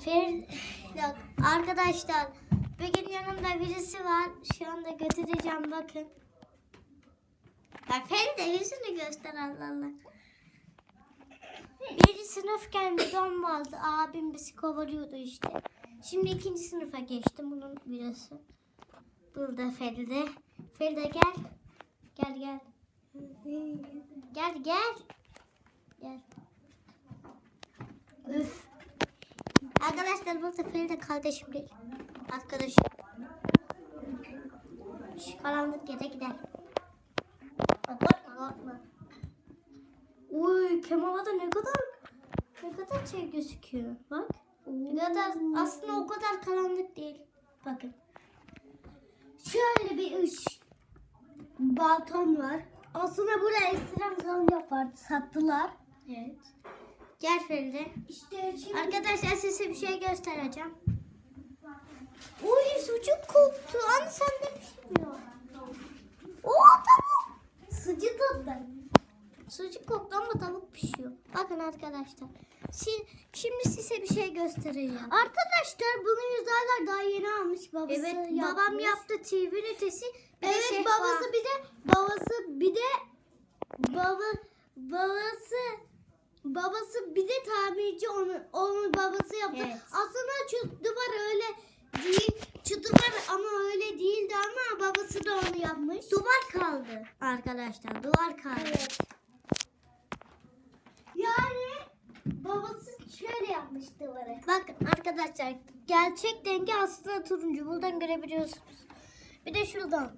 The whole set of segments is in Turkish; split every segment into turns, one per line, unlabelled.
Fer... Yok, arkadaşlar bugün yanımda birisi var. Şu anda götüreceğim bakın. Ya Feride yüzünü göster Allah Allah. Birinci sınıfken bir don vardı. Abim bizi kovalıyordu işte. Şimdi ikinci sınıfa geçtim bunun birisi. Burada Feride. Feride gel. Gel gel. Gel gel. Gel. Üf. Arkadaşlar burada Feride kardeşim değil. Arkadaşım. Şu karanlık yere. Bak, Korkma korkma. Uy Kemal'da ne kadar ne kadar şey gözüküyor. Bak. Ne kadar aslında o kadar karanlık değil. Bakın. Şöyle bir ış balkon var. Aslında buraya ekstrem zam yapardı. Sattılar. Evet. Gel Feride. İşte şimdi... Arkadaşlar size bir şey göstereceğim. Uy sucuk koktu. Anne sen ne pişiriyor? Oo tavuk. Sucuk tatlı. Sucuk koktu ama tavuk pişiyor. Bakın arkadaşlar. Şimdi, size bir şey göstereceğim. Arkadaşlar bunu yüzlerler daha yeni almış babası. Evet babam yaptı TV ünitesi. Bir de
Evet
şey
babası
var.
bir de babası bir de baba babası babası bir de tamirci onu onun babası yaptı.
Evet.
Aslında şu duvar öyle değil. Şu duvar ama öyle değildi ama babası da onu yapmış.
Duvar kaldı arkadaşlar. Duvar kaldı.
Yani babası şöyle yapmış duvarı.
Bakın arkadaşlar gerçek rengi aslında turuncu. Buradan görebiliyorsunuz. Bir de şuradan.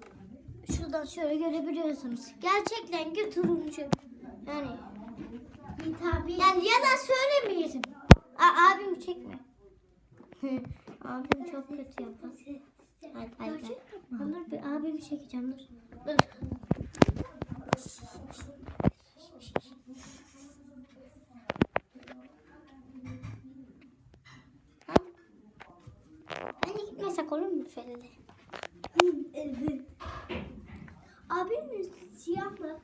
Şuradan şöyle görebiliyorsunuz. Gerçek rengi turuncu. Yani
Tabii.
yani yalan söylemeyelim. A abim çekme. abim çok kötü yapar. Hadi hadi. Dur bir abimi çekeceğim dur. Dur. Ha? Hani gitmesek olur mu Feride?
evet. Abim siyah mı?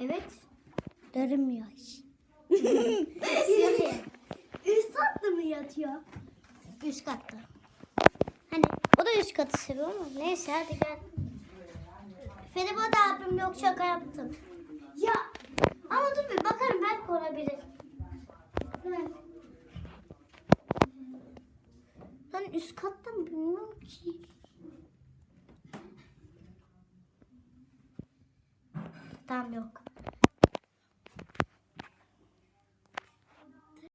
Evet. Görünmüyor hiç.
Üst katta mı yatıyor?
Üst katta. Hani o da üst katı seviyor ama neyse hadi gel. Feride bu da abim yok şaka yaptım.
Ya
Ama dur bir bakarım belki olabilir. Hani üst katta mı bilmiyorum ki. Tamam yok.